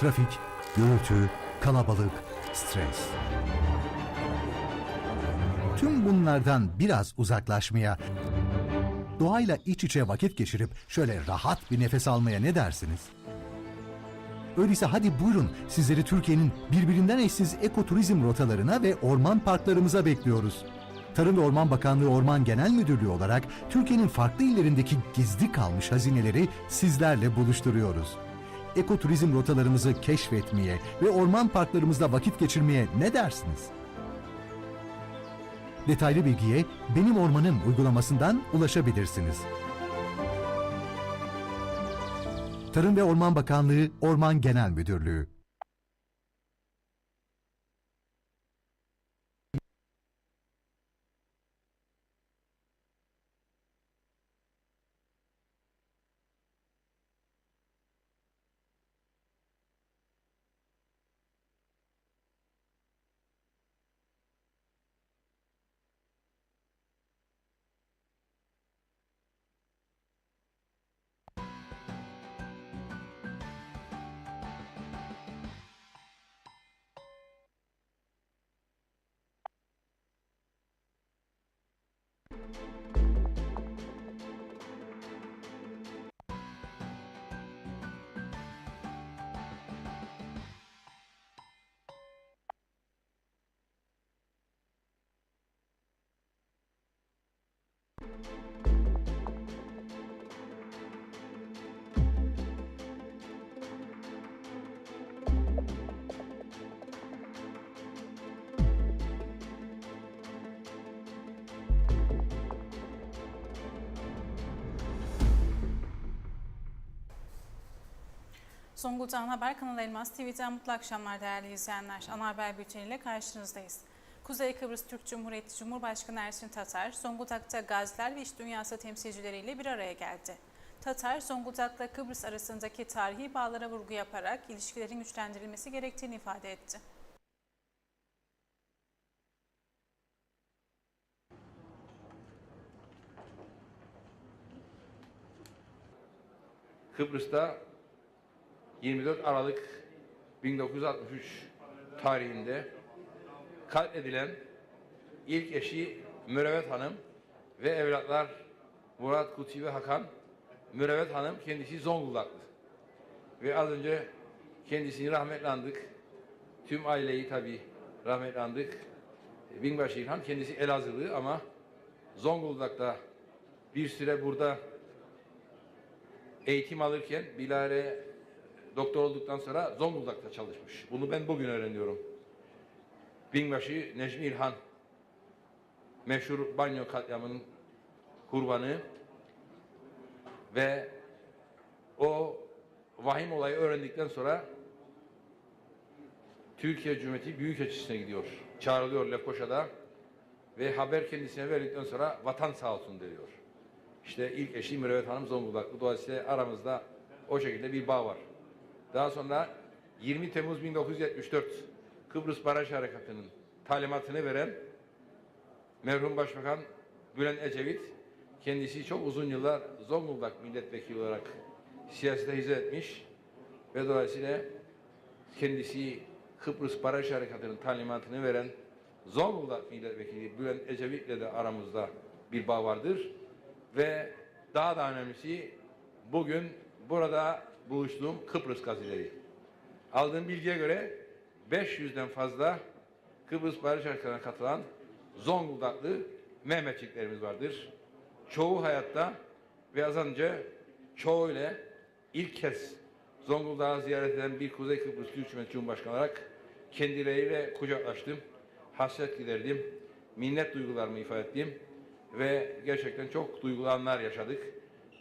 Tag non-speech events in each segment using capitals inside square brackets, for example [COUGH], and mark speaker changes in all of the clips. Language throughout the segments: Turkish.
Speaker 1: Trafik, gürültü, kalabalık, stres. Tüm bunlardan biraz uzaklaşmaya, doğayla iç içe vakit geçirip şöyle rahat bir nefes almaya ne dersiniz? Öyleyse hadi buyurun sizleri Türkiye'nin birbirinden eşsiz ekoturizm rotalarına ve orman parklarımıza bekliyoruz. Tarım ve Orman Bakanlığı Orman Genel Müdürlüğü olarak Türkiye'nin farklı illerindeki gizli kalmış hazineleri sizlerle buluşturuyoruz. Ekoturizm rotalarımızı keşfetmeye ve orman parklarımızda vakit geçirmeye ne dersiniz? Detaylı bilgiye Benim Ormanım uygulamasından ulaşabilirsiniz. Tarım ve Orman Bakanlığı Orman Genel Müdürlüğü
Speaker 2: Zonguldak Haber kanalı Elmas TV'den mutlu akşamlar değerli izleyenler. Ana Haber bülteniyle karşınızdayız. Kuzey Kıbrıs Türk Cumhuriyeti Cumhurbaşkanı Ersin Tatar, Zonguldak'ta gaziler ve iş dünyası temsilcileriyle bir araya geldi. Tatar, Zonguldak'la Kıbrıs arasındaki tarihi bağlara vurgu yaparak ilişkilerin güçlendirilmesi gerektiğini ifade etti.
Speaker 3: Kıbrıs'ta 24 Aralık 1963 tarihinde katledilen ilk eşi Mürevet Hanım ve evlatlar Murat Kutsi ve Hakan Mürevet Hanım kendisi Zonguldaklı. Ve az önce kendisini rahmetle andık. Tüm aileyi tabi rahmetle andık. Binbaşı İlhan kendisi Elazığlı ama Zonguldak'ta bir süre burada eğitim alırken Bilare doktor olduktan sonra Zonguldak'ta çalışmış. Bunu ben bugün öğreniyorum. Binbaşı Necmi İlhan meşhur banyo katliamının kurbanı ve o vahim olayı öğrendikten sonra Türkiye Cumhuriyeti Büyükelçisi'ne gidiyor. Çağrılıyor Lefkoşa'da ve haber kendisine verdikten sonra vatan sağ olsun diyor. İşte ilk eşi Mürüvvet Hanım Zonguldaklı. Dolayısıyla aramızda o şekilde bir bağ var. Daha sonra 20 Temmuz 1974 Kıbrıs Baraj Harekatı'nın talimatını veren merhum Başbakan Bülent Ecevit kendisi çok uzun yıllar Zonguldak milletvekili olarak siyasete hizmet etmiş ve dolayısıyla kendisi Kıbrıs Baraj Harekatı'nın talimatını veren Zonguldak milletvekili Bülent Ecevit'le de aramızda bir bağ vardır. Ve daha da önemlisi bugün burada buluştuğum Kıbrıs gazileri. Aldığım bilgiye göre 500'den fazla Kıbrıs Barış Harekatı'na katılan Zonguldaklı Mehmetçiklerimiz vardır. Çoğu hayatta ve az önce çoğuyla ilk kez Zonguldak'ı ziyaret eden bir Kuzey Kıbrıs Türk Cumhuriyeti Cumhurbaşkanı olarak kendileriyle kucaklaştım. Hasret giderdim. Minnet duygularımı ifade ettim ve gerçekten çok duygulu anlar yaşadık.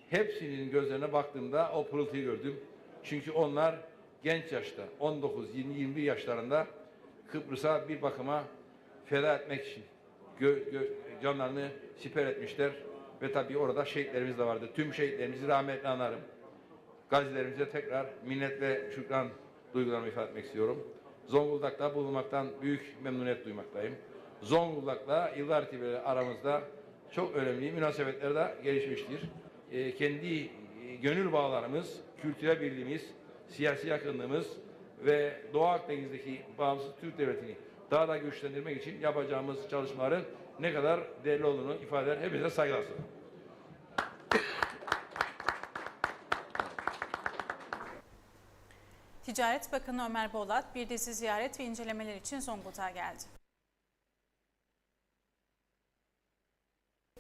Speaker 3: Hepsinin gözlerine baktığımda o pırıltıyı gördüm. Çünkü onlar genç yaşta 19, 20, 21 yaşlarında Kıbrıs'a bir bakıma feda etmek için gö- gö- canlarını siper etmişler ve tabii orada şehitlerimiz de vardı. Tüm şehitlerimizi rahmetle anarım. Gazilerimize tekrar minnet ve şükran duygularımı ifade etmek istiyorum. Zonguldak'ta bulunmaktan büyük memnuniyet duymaktayım. Zonguldak'la yıllar itibariyle aramızda çok önemli münasebetler de gelişmiştir. Ee, kendi e, gönül bağlarımız, kültürel birliğimiz, siyasi yakınlığımız ve Doğu Akdeniz'deki bağımsız Türk Devleti'ni daha da güçlendirmek için yapacağımız çalışmaların ne kadar değerli olduğunu ifade eder. Hepinize saygılar sunuyorum.
Speaker 2: Ticaret Bakanı Ömer Bolat bir dizi ziyaret ve incelemeler için Zonguldak'a geldi.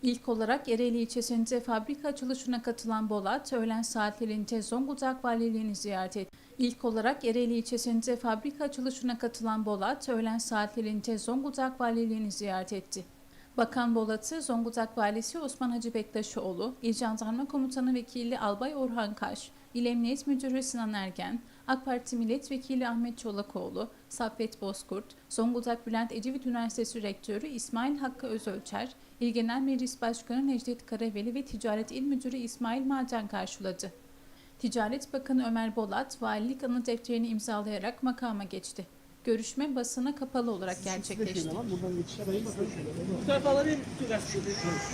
Speaker 2: İlk olarak Ereğli ilçesinde fabrika açılışına katılan Bolat, öğlen saatlerinde Zonguldak Valiliğini ziyaret etti. İlk olarak Ereğli ilçesinde fabrika açılışına katılan Bolat, öğlen saatlerinde Zonguldak Valiliğini ziyaret etti. Bakan Bolat'ı Zonguldak Valisi Osman Hacı Bektaşoğlu, İl Jandarma Komutanı Vekili Albay Orhan Kaş, İl Emniyet Müdürü Sinan Ergen, AK Parti Milletvekili Ahmet Çolakoğlu, Saffet Bozkurt, Zonguldak Bülent Ecevit Üniversitesi Rektörü İsmail Hakkı Özölçer, İl Genel Meclis Başkanı Necdet Karaveli ve Ticaret İl Müdürü İsmail Macan karşıladı. Ticaret Bakanı Ömer Bolat, valilik anı defterini imzalayarak makama geçti. Görüşme basına kapalı olarak gerçekleşti.
Speaker 4: Bu tarafa alabilir miyim?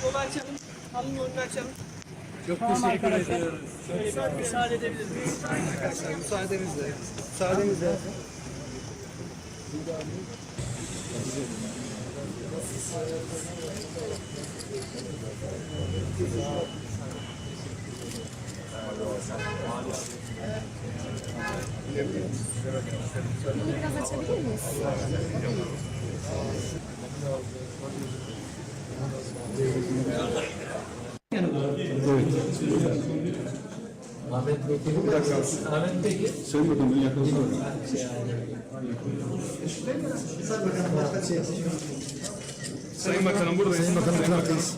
Speaker 4: Yolu açalım. Alın yolunu açalım.
Speaker 5: Çok teşekkür ediyoruz.
Speaker 4: Şöyle bir müsaade edebilir miyiz?
Speaker 5: Müsaadenizle. Müsaadenizle.
Speaker 6: Sayın Bakanım buradayız. Sayın Bakanım buradayız.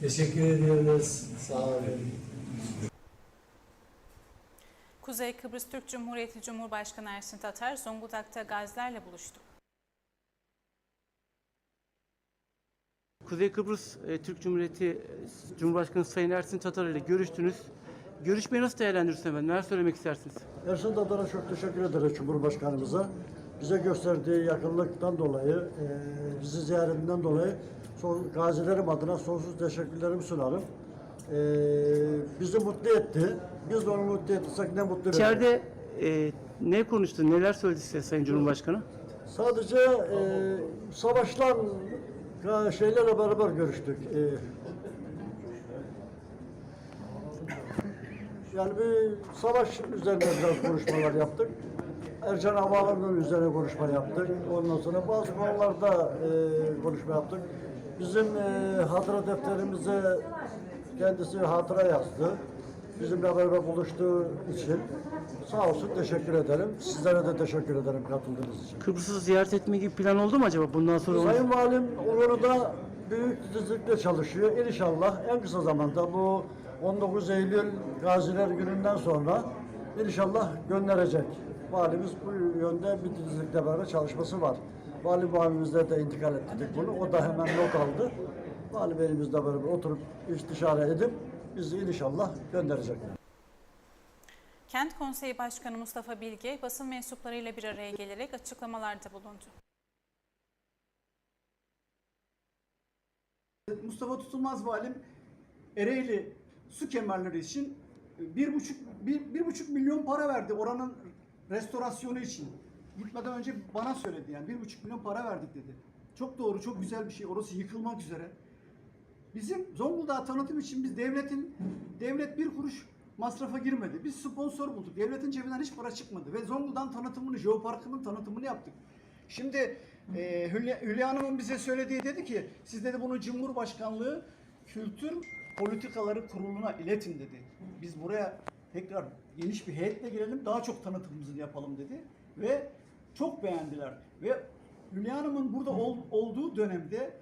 Speaker 5: Teşekkür ediyoruz. Sağ olun.
Speaker 2: Kuzey Kıbrıs Türk Cumhuriyeti Cumhurbaşkanı Ersin Tatar, Zonguldak'ta gazilerle buluştu.
Speaker 4: Kuzey Kıbrıs e, Türk Cumhuriyeti e, Cumhurbaşkanı Sayın Ersin Tatar ile görüştünüz. Görüşmeyi nasıl değerlendirirsiniz efendim? Neler söylemek istersiniz?
Speaker 7: Ersin Tatar'a çok teşekkür ederiz Cumhurbaşkanımıza. Bize gösterdiği yakınlıktan dolayı, e, bizi ziyaretinden dolayı son, gazilerim adına sonsuz teşekkürlerimi sunarım. E, bizi mutlu etti. Biz de onu mutlu ettiysek ne mutlu bize.
Speaker 4: İçeride e, ne konuştu, neler söyledi size Sayın Cumhurbaşkanı?
Speaker 7: Sadece e, savaşlan e, şeylerle beraber görüştük. E, yani bir savaş üzerine biraz konuşmalar yaptık. Ercan Havaalanı'nın üzerine konuşma yaptık. Ondan sonra bazı konularda e, konuşma yaptık. Bizim e, hatıra defterimize kendisi hatıra yazdı. Bizimle beraber buluştuğu için sağ olsun teşekkür ederim. Sizlere de teşekkür ederim katıldığınız için.
Speaker 4: Kıbrıs'ı ziyaret etme gibi plan oldu mu acaba bundan sonra?
Speaker 7: Sayın Valim da büyük titizlikle çalışıyor. İnşallah en kısa zamanda bu 19 Eylül Gaziler Günü'nden sonra inşallah gönderecek. Valimiz bu yönde bir titizlikle beraber çalışması var. Vali valimizle de intikal ettik bunu. O da hemen not aldı. Vali beyimizle beraber oturup istişare edip bizi inşallah gönderecek.
Speaker 2: Kent Konseyi Başkanı Mustafa Bilge, basın mensuplarıyla bir araya gelerek açıklamalarda bulundu.
Speaker 8: Mustafa Tutulmaz Valim Ereğli su kemerleri için bir buçuk, bir, bir buçuk milyon para verdi oranın restorasyonu için. Gitmeden önce bana söyledi yani bir buçuk milyon para verdik dedi. Çok doğru, çok güzel bir şey. Orası yıkılmak üzere. Bizim Zonguldak tanıtım için biz devletin, devlet bir kuruş masrafa girmedi. Biz sponsor bulduk. Devletin cebinden hiç para çıkmadı. Ve Zonguldak'ın tanıtımını, Jeoparkı'nın tanıtımını yaptık. Şimdi e, Hülya, Hülya Hanım'ın bize söylediği dedi ki, siz dedi bunu Cumhurbaşkanlığı Kültür Politikaları Kurulu'na iletin dedi. Biz buraya tekrar geniş bir heyetle girelim, daha çok tanıtımımızı yapalım dedi. Ve çok beğendiler. Ve Hülya Hanım'ın burada ol- olduğu dönemde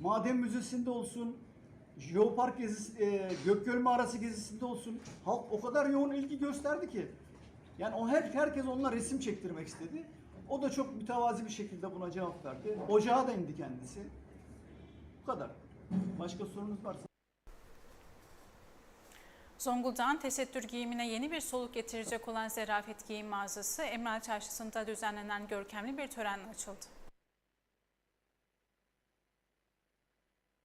Speaker 8: Maden Müzesi'nde olsun, Jeopark gezisi, e, Gökgöl Mağarası gezisinde olsun halk o kadar yoğun ilgi gösterdi ki yani o her herkes onunla resim çektirmek istedi. O da çok mütevazi bir şekilde buna cevap verdi. Ocağa da indi kendisi. Bu kadar. Başka sorunuz varsa
Speaker 2: Zonguldak'ın tesettür giyimine yeni bir soluk getirecek olan Zerafet Giyim Mağazası Emral Çarşısı'nda düzenlenen görkemli bir törenle açıldı.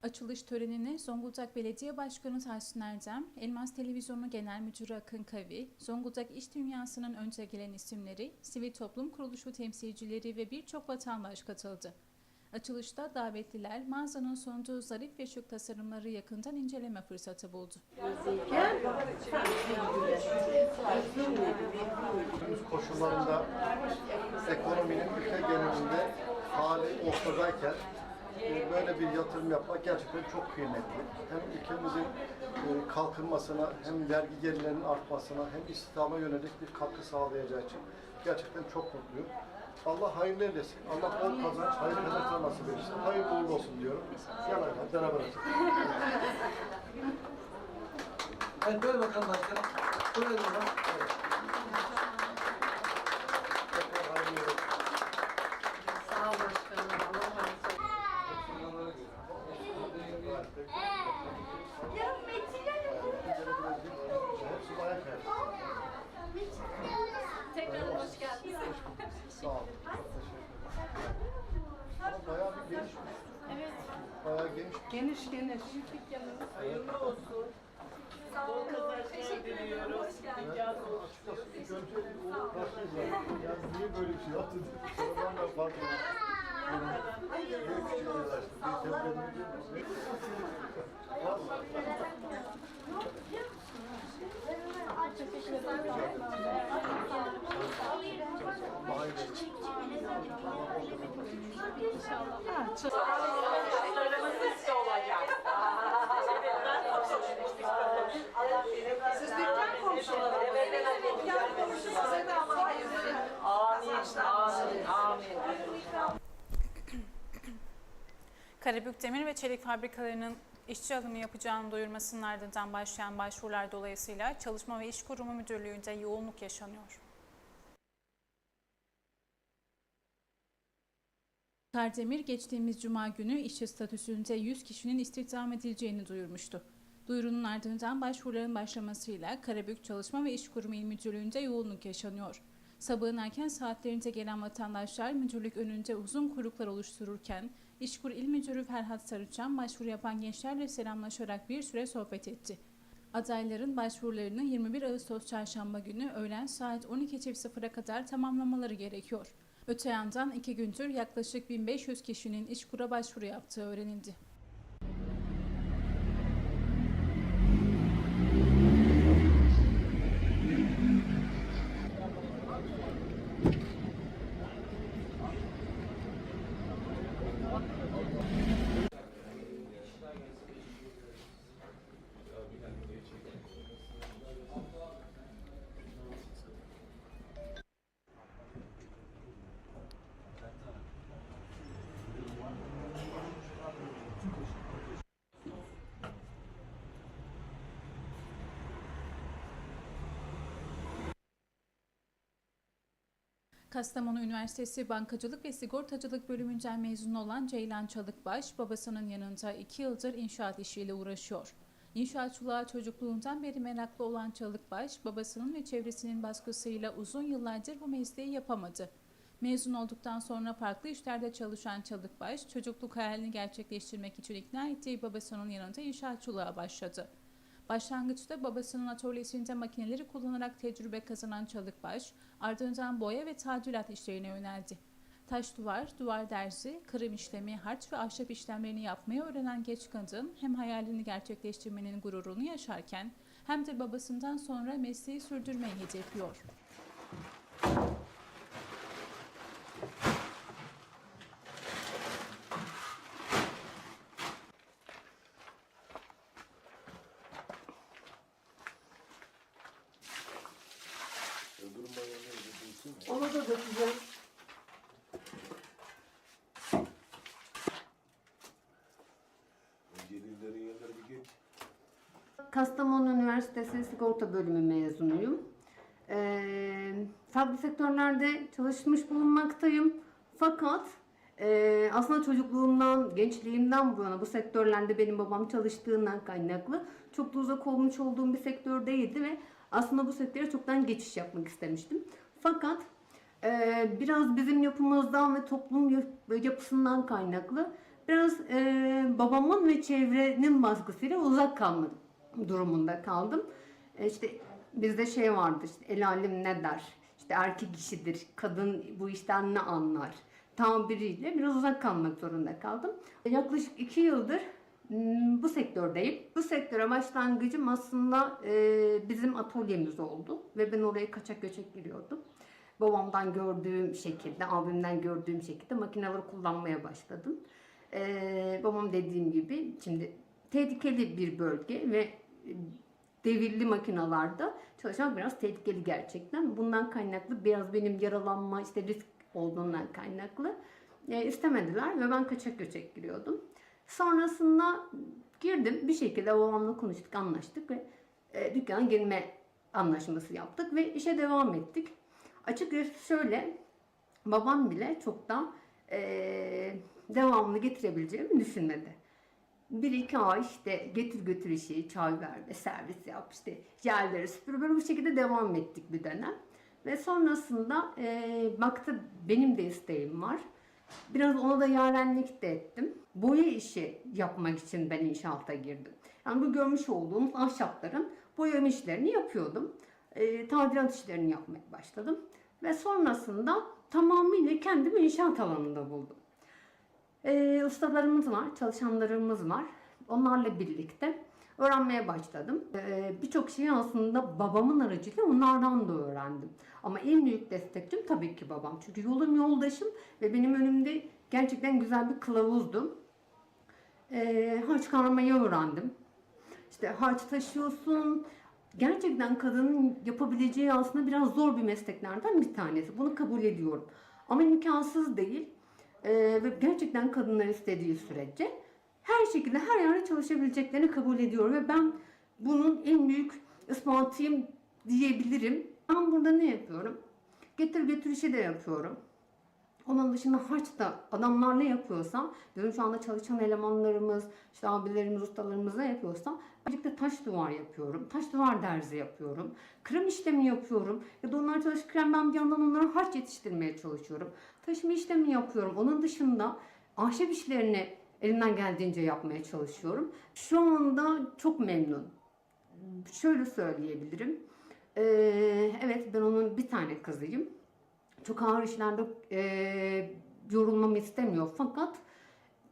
Speaker 2: Açılış törenine Zonguldak Belediye Başkanı Tahsin Erdem, Elmas Televizyonu Genel Müdürü Akın Kavi, Zonguldak iş dünyasının önce gelen isimleri, sivil toplum kuruluşu temsilcileri ve birçok vatandaş katıldı. Açılışta davetliler mağazanın sunduğu zarif ve şık tasarımları yakından inceleme fırsatı buldu.
Speaker 9: günümüz koşullarında ekonominin ülke genelinde hali ortadayken böyle bir yatırım yapmak gerçekten çok kıymetli. Hem ülkemizin e, kalkınmasına hem vergi gelirlerinin artmasına hem istihdama yönelik bir katkı sağlayacağı için gerçekten çok mutluyum. Allah hayırlı eylesin. Allah bol kazanç, hayırlı kazançlar nasip etsin. Hayırlı uğurlu olsun diyorum. Yanayla beraber açalım.
Speaker 5: Evet böyle bakalım başkanım. Böyle bak. Evet.
Speaker 9: Tekrar hayırlı uğurlu olsun. Hepsi bayağı kayar.
Speaker 10: Tekrar hoş geldiniz.
Speaker 9: Sağ olun. Çok teşekkür ederim. Ama bayağı bir genişmiş.
Speaker 10: Evet.
Speaker 9: Geniş.
Speaker 10: Geniş geniş. Hayırlı olsun. Sağ olun. Teşekkür ederim. Hoş geldiniz.
Speaker 9: Açıkçası ilk önce o rahatsız Yani niye böyle bir şey yaptın? Sonradan da fark ettim. Böyle küçük bir uğraştım. Bir tebrik ediyorum. Vallahi.
Speaker 10: Sizlikten konuşalım. Sizlikten konuşalım. Size de Allah hayırlı. Amin.
Speaker 2: Karabük Demir ve Çelik fabrikalarının işçi alımı yapacağını duyurmasının ardından başlayan başvurular dolayısıyla Çalışma ve İş Kurumu Müdürlüğü'nde yoğunluk yaşanıyor. Kardemir geçtiğimiz cuma günü işçi statüsünde 100 kişinin istihdam edileceğini duyurmuştu. Duyurunun ardından başvuruların başlamasıyla Karabük Çalışma ve İş Kurumu İl Müdürlüğü'nde yoğunluk yaşanıyor. Sabahın erken saatlerinde gelen vatandaşlar müdürlük önünde uzun kuyruklar oluştururken İşkur İl Müdürü Ferhat Sarıçan başvuru yapan gençlerle selamlaşarak bir süre sohbet etti. Adayların başvurularını 21 Ağustos Çarşamba günü öğlen saat 12.00'a kadar tamamlamaları gerekiyor. Öte yandan iki gündür yaklaşık 1500 kişinin İşkur'a başvuru yaptığı öğrenildi. Kastamonu Üniversitesi Bankacılık ve Sigortacılık bölümünden mezun olan Ceylan Çalıkbaş, babasının yanında iki yıldır inşaat işiyle uğraşıyor. İnşaatçılığa çocukluğundan beri meraklı olan Çalıkbaş, babasının ve çevresinin baskısıyla uzun yıllardır bu mesleği yapamadı. Mezun olduktan sonra farklı işlerde çalışan Çalıkbaş, çocukluk hayalini gerçekleştirmek için ikna ettiği babasının yanında inşaatçılığa başladı. Başlangıçta babasının atölyesinde makineleri kullanarak tecrübe kazanan Çalıkbaş, ardından boya ve tadilat işlerine yöneldi. Taş duvar, duvar derzi, kırım işlemi, harç ve ahşap işlemlerini yapmayı öğrenen genç kadın hem hayalini gerçekleştirmenin gururunu yaşarken hem de babasından sonra mesleği sürdürmeyi hedefliyor.
Speaker 5: Onu da dökeceğiz.
Speaker 11: Kastamonu Üniversitesi Sigorta Bölümü mezunuyum. Ee, farklı sektörlerde çalışmış bulunmaktayım. Fakat Ee, aslında çocukluğumdan, gençliğimden bu yana bu sektörlerde benim babam çalıştığından kaynaklı çok da uzak olmuş olduğum bir sektör değildi ve aslında bu sektöre çoktan geçiş yapmak istemiştim. Fakat e, biraz bizim yapımızdan ve toplum yap- yapısından kaynaklı biraz e, babamın ve çevrenin baskısıyla uzak kalma durumunda kaldım. E, işte bizde şey vardır işte el alem ne der, işte erkek işidir, kadın bu işten ne anlar tabiriyle biraz uzak kalmak zorunda kaldım. Yaklaşık iki yıldır bu sektördeyim. Bu sektöre başlangıcım aslında e, bizim atölyemiz oldu ve ben oraya kaçak göçek giriyordum. Babamdan gördüğüm şekilde, abimden gördüğüm şekilde makineleri kullanmaya başladım. E, babam dediğim gibi şimdi tehlikeli bir bölge ve devirli makinalarda çalışmak biraz tehlikeli gerçekten. Bundan kaynaklı biraz benim yaralanma işte risk olduğundan kaynaklı e, istemediler ve ben kaçak göçek giriyordum. Sonrasında girdim bir şekilde babamla konuştuk anlaştık ve e, dükkana girme anlaşması yaptık ve işe devam ettik. Açıkçası şöyle babam bile çoktan e, devamını getirebileceğimi düşünmedi. Bir iki ay işte getir götür işi, çay verme, servis yap, işte yerleri süpür. Böyle bu şekilde devam ettik bir dönem. Ve sonrasında e, baktı benim de isteğim var. Biraz ona da yarenlik de ettim. Boya işi yapmak için ben inşaata girdim. Yani bu görmüş olduğunuz ahşapların boyama işlerini yapıyordum. E, tadilat işlerini yapmaya başladım. Ve sonrasında tamamıyla kendimi inşaat alanında buldum. E, ustalarımız var, çalışanlarımız var. Onlarla birlikte öğrenmeye başladım. E, Birçok şeyi aslında babamın aracıyla onlardan da öğrendim. Ama en büyük destekçim tabii ki babam. Çünkü yolum yoldaşım ve benim önümde gerçekten güzel bir kılavuzdu. E, harç karmayı öğrendim. İşte harç taşıyorsun. Gerçekten kadının yapabileceği aslında biraz zor bir mesleklerden bir tanesi. Bunu kabul ediyorum. Ama imkansız değil. Ee, ve gerçekten kadınlar istediği sürece her şekilde her yerde çalışabileceklerini kabul ediyorum. Ve ben bunun en büyük ispatıyım diyebilirim. Ben burada ne yapıyorum? Getir götür işi de yapıyorum. Onun dışında harç da adamlar ne yapıyorsa, bizim şu anda çalışan elemanlarımız, işte abilerimiz, ustalarımız ne yapıyorsa, birlikte taş duvar yapıyorum. Taş duvar derzi yapıyorum. Krem işlemi yapıyorum. Ya da onlar çalışırken ben bir yandan onlara harç yetiştirmeye çalışıyorum. Taşıma işlemi yapıyorum. Onun dışında ahşap işlerini elimden geldiğince yapmaya çalışıyorum. Şu anda çok memnun. Şöyle söyleyebilirim. Ee, evet ben onun bir tane kızıyım çok ağır işlerde e, yorulmamı istemiyor fakat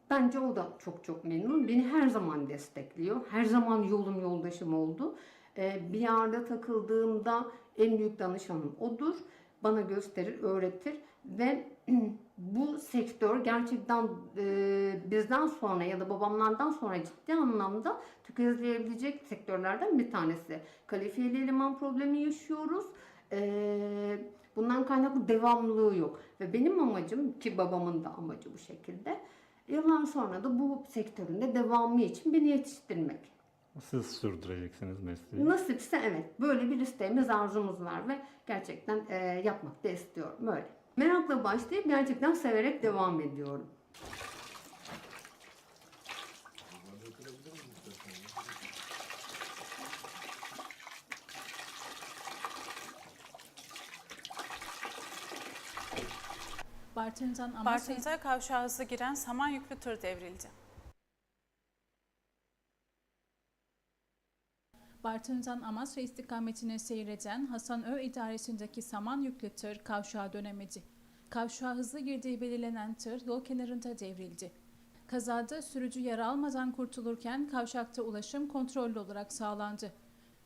Speaker 11: bence o da çok çok memnun. Beni her zaman destekliyor. Her zaman yolum yoldaşım oldu. E, bir yerde takıldığımda en büyük danışanım odur. Bana gösterir, öğretir ve [CLEARS THROAT] bu sektör gerçekten e, bizden sonra ya da babamlardan sonra ciddi anlamda tüketilebilecek sektörlerden bir tanesi. Kalifiyeli eleman problemi yaşıyoruz. Eee Bundan kaynaklı devamlılığı yok. Ve benim amacım ki babamın da amacı bu şekilde. Yıllar sonra da bu sektöründe devamı için beni yetiştirmek.
Speaker 6: Siz sürdüreceksiniz mesleği.
Speaker 11: Nasipse evet. Böyle bir isteğimiz, arzumuz var ve gerçekten e, yapmak da istiyorum. Böyle. Merakla başlayıp gerçekten severek devam ediyorum.
Speaker 2: Bartın'dan Amasya'ya Bartın'da kavşağa hızlı giren saman yüklü tır devrildi. Bartın'dan Amasya istikametine seyreden Hasan Ö idaresindeki saman yüklü tır kavşağa dönemedi. Kavşağa hızlı girdiği belirlenen tır yol kenarında devrildi. Kazada sürücü yara almadan kurtulurken kavşakta ulaşım kontrollü olarak sağlandı.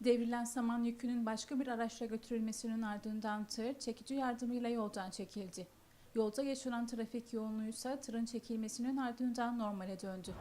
Speaker 2: Devrilen saman yükünün başka bir araçla götürülmesinin ardından tır çekici yardımıyla yoldan çekildi. Yolda yaşanan trafik yoğunluğu tırın çekilmesinin ardından normale döndü.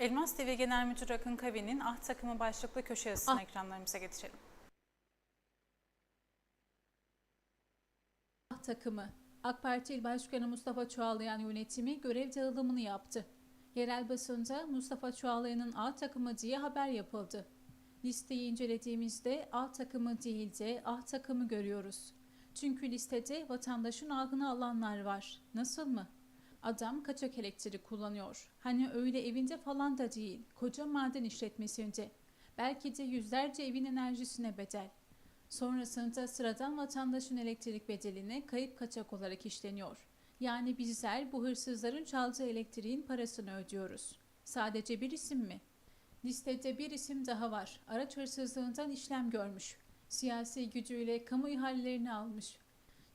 Speaker 12: Elmas TV Genel Müdürü Akın Kavi'nin Ah takımı başlıklı köşe yazısını
Speaker 2: Ah.
Speaker 12: ekranlarımıza getirelim.
Speaker 2: takımı. AK Parti İl Başkanı Mustafa Çağlayan yönetimi görev dağılımını yaptı. Yerel basında Mustafa Çağlayan'ın A takımı diye haber yapıldı. Listeyi incelediğimizde A takımı değil de A takımı görüyoruz. Çünkü listede vatandaşın ahını alanlar var. Nasıl mı? Adam kaçak elektrik kullanıyor. Hani öyle evinde falan da değil, koca maden işletmesinde. Belki de yüzlerce evin enerjisine bedel. Sonrasında sıradan vatandaşın elektrik bedeline kayıp kaçak olarak işleniyor. Yani bizler bu hırsızların çaldığı elektriğin parasını ödüyoruz. Sadece bir isim mi? Listede bir isim daha var. Araç hırsızlığından işlem görmüş. Siyasi gücüyle kamu ihalelerini almış.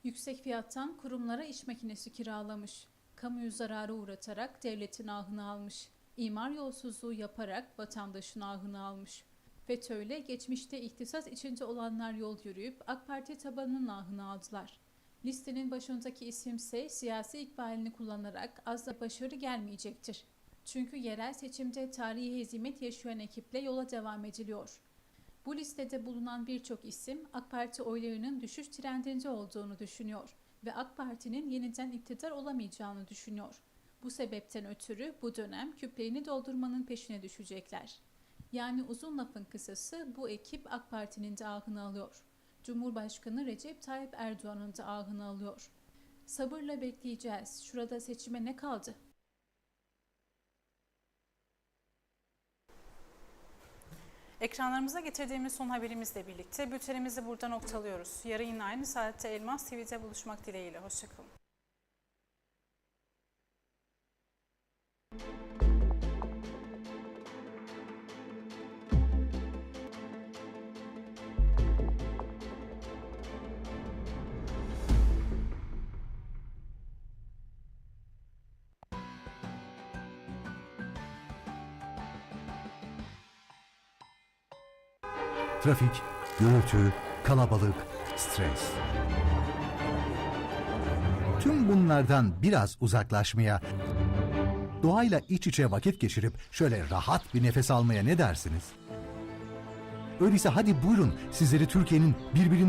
Speaker 2: Yüksek fiyattan kurumlara iş makinesi kiralamış. Kamuyu zarara uğratarak devletin ahını almış. İmar yolsuzluğu yaparak vatandaşın ahını almış. FETÖ'yle geçmişte ihtisas içinde olanlar yol yürüyüp AK Parti tabanının ahını aldılar. Listenin başındaki isimse siyasi ikbalini kullanarak az da başarı gelmeyecektir. Çünkü yerel seçimde tarihi hezimet yaşayan ekiple yola devam ediliyor. Bu listede bulunan birçok isim AK Parti oylarının düşüş trendinde olduğunu düşünüyor ve AK Parti'nin yeniden iktidar olamayacağını düşünüyor. Bu sebepten ötürü bu dönem küplerini doldurmanın peşine düşecekler. Yani uzun lafın kısası bu ekip AK Parti'nin de ahını alıyor. Cumhurbaşkanı Recep Tayyip Erdoğan'ın da ahını alıyor. Sabırla bekleyeceğiz. Şurada seçime ne kaldı?
Speaker 12: Ekranlarımıza getirdiğimiz son haberimizle birlikte bültenimizi burada noktalıyoruz. Yarın aynı saatte Elmas TV'de buluşmak dileğiyle. Hoşçakalın.
Speaker 1: Trafik, gürültü, kalabalık, stres. Tüm bunlardan biraz uzaklaşmaya, doğayla iç içe vakit geçirip şöyle rahat bir nefes almaya ne dersiniz? Öyleyse hadi buyurun sizleri Türkiye'nin birbirinden